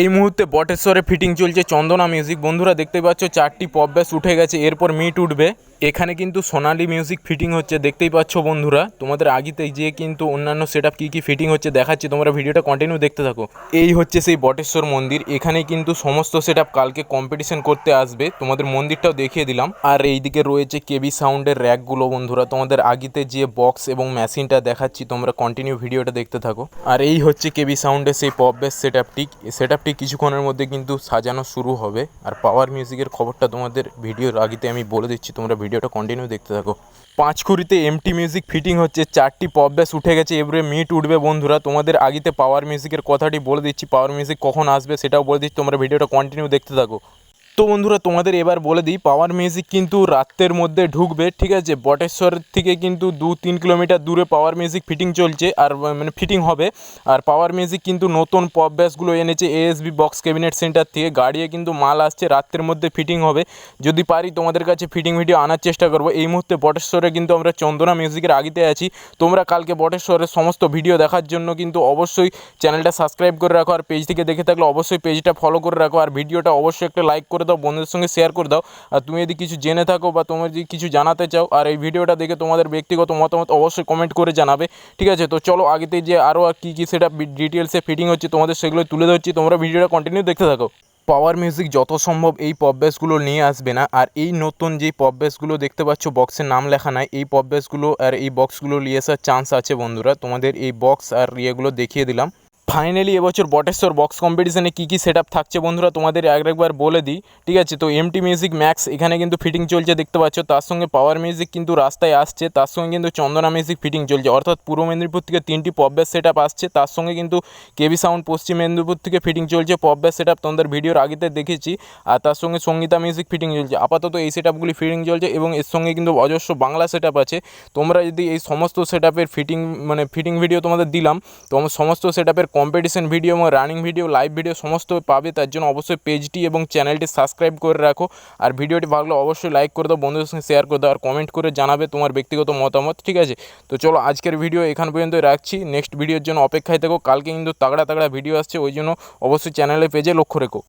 এই মুহূর্তে বটেশ্বরে ফিটিং চলছে চন্দনা মিউজিক বন্ধুরা দেখতে পাচ্ছ, চারটি পপ ব্যাস উঠে গেছে, এরপর মিট উঠবে। এখানে কিন্তু সোনালি মিউজিক ফিটিং হচ্ছে, দেখতেই পাচ্ছ বন্ধুরা। তোমাদের আগিতে যে কিন্তু অন্যান্য সেট আপ কী কী ফিটিং হচ্ছে দেখাচ্ছি, তোমরা ভিডিওটা কন্টিনিউ দেখতে থাকো। এই হচ্ছে সেই বটেশ্বর মন্দির, এখানে কিন্তু সমস্ত সেট আপ কালকে কম্পিটিশন করতে আসবে। তোমাদের মন্দিরটাও দেখিয়ে দিলাম। আর এইদিকে রয়েছে কেবি সাউন্ডের র্যাকগুলো বন্ধুরা, তোমাদের আগিতে যে বক্স এবং মেশিনটা দেখাচ্ছি, তোমরা কন্টিনিউ ভিডিওটা দেখতে থাকো। আর এই হচ্ছে কেবি সাউন্ডের সেই পপ বেস সেট আপটি সেট আপটি কিছুক্ষণের মধ্যে কিন্তু সাজানো শুরু হবে। আর পাওয়ার মিউজিকের খবরটা তোমাদের ভিডিওর আগেতে আমি বলে দিচ্ছি, তোমরা ভিডিওটা কন্টিনিউ দেখতে থাকো। পাঁচখুরিতে এমটি মিউজিক ফিটিং হচ্ছে, চারটি পপ ব্যাস উঠে গেছে, এবারে মিট উঠবে বন্ধুরা। তোমাদের আগেতে পাওয়ার মিউজিকের কথাটি বলে দিচ্ছি পাওয়ার মিউজিক কখন আসবে সেটাও বলে দিচ্ছি, তোমরা ভিডিওটা কন্টিনিউ দেখতে থাকো। তো বন্ধুরা, তোমাদের এবার বলে দিই পাওয়ার মিউজিক কিন্তু রাতের মধ্যে ঢুকবে, ঠিক আছে? বটেশ্বর থেকে কিন্তু দু তিন কিলোমিটার দূরে পাওয়ার মিউজিক ফিটিং চলছে, আর মানে ফিটিং হবে। আর পাওয়ার মিউজিক কিন্তু নতুন পপ ব্যাসগুলো এনেছে এএসবি বক্স ক্যাবিনেট সেন্টার থেকে, গাড়িয়ে কিন্তু মাল আসছে রাতের মধ্যে ফিটিং হবে। যদি পারি তোমাদের কাছে ফিটিং ভিডিও আনার চেষ্টা করব। এই মুহূর্তে বটেশ্বরে কিন্তু আমরা চন্দনা মিউজিকের আগিতে আছি। তোমরা কালকে বটেশ্বরের সমস্ত ভিডিও দেখার জন্য কিন্তু অবশ্যই চ্যানেলটা সাবস্ক্রাইব করে রাখো, আর পেজ থেকে দেখে থাকলে অবশ্যই পেজটা ফলো করে রাখো। আর ভিডিওটা অবশ্যই একটা লাইক করে দাও, বন্ধুদের সঙ্গে শেয়ার করে দাও। আর তুমি যদি কিছু জেনে থাকো বা তোমার যদি কিছু জানাতে চাও, আর এই ভিডিওটা দেখে তোমাদের ব্যক্তিগত মতামত অবশ্যই কমেন্ট করে জানাবে, ঠিক আছে? তো চলো, আগেতে যে আরও আর কী কী সেটা ডিটেলসে ফিটিং হচ্ছে, তোমাদের সেগুলো তুলে ধরছি। তোমরা ভিডিওটা কন্টিনিউ দেখতে থাকো। পাওয়ার মিউজিক যত সম্ভব এই পপ বেসগুলো নিয়ে আসবে না, আর এই নতুন যেই পপ বেসগুলো দেখতে পাচ্ছ বক্সের নাম লেখা নাই, এই পপ বেসগুলো আর এই বক্সগুলো নিয়ে আসার চান্স আছে, বন্ধুরা। তোমাদের এই বক্স আর ইয়েগুলো দেখিয়ে দিলাম। ফাইনালি এবছর বটেশ্বর বক্স কম্পিটিশনে কী কী সেট থাকছে বন্ধুরা তোমাদের এক একবার বলে দিই, ঠিক আছে? তো এমটি মিউজিক ম্যাক্স এখানে কিন্তু ফিটিং চলছে, দেখতে পাচ্ছ? তার সঙ্গে পাওয়ার মিউজিক কিন্তু রাস্তায় আসছে, তার সঙ্গে কিন্তু চন্দনা মিউজিক ফিটিং চলছে। অর্থাৎ পূর্ব মেদিনীপুর থেকে তিনটি পপ ব্যাস সেট আসছে, তার সঙ্গে কিন্তু কেবি সাউন্ড পশ্চিম মেদিনীপুর থেকে ফিটিং চলছে পপ ব্যাস সেট আপ তোমাদের ভিডিওর আগেতে দেখেছি, আর তার সঙ্গে সঙ্গীতা মিউজিক ফিটিং চলছে। আপাতত এই সেট আপগুলি ফিটিং চলছে এবং এর সঙ্গে কিন্তু অজস্র বাংলা সেট আছে। তোমরা যদি এই সমস্ত সেট ফিটিং মানে ফিটিং ভিডিও তোমাদের দিলাম, তো সমস্ত সেট কম্পিটিশন ভিডিও এবং রানিং ভিডিও লাইভ ভিডিও সমস্ত পাবে, তার জন্য অবশ্যই পেজটি এবং চ্যানেলটি সাবস্ক্রাইব করে রাখো। আর ভিডিওটি ভালো অবশ্যই লাইক করে দাও, বন্ধুদের সঙ্গে শেয়ার করে দাও, আর কমেন্ট করে জানাবে তোমার ব্যক্তিগত মতামত, ঠিক আছে? তো চলো, আজকের ভিডিও এখান পর্যন্ত রাখছি। নেক্সট ভিডিওর জন্য অপেক্ষায় থাকো। কালকে কিন্তু তাগড়া তাগড়া ভিডিও আসছে, ওই জন্য অবশ্যই চ্যানেলে পেজে লক্ষ্য রেখো।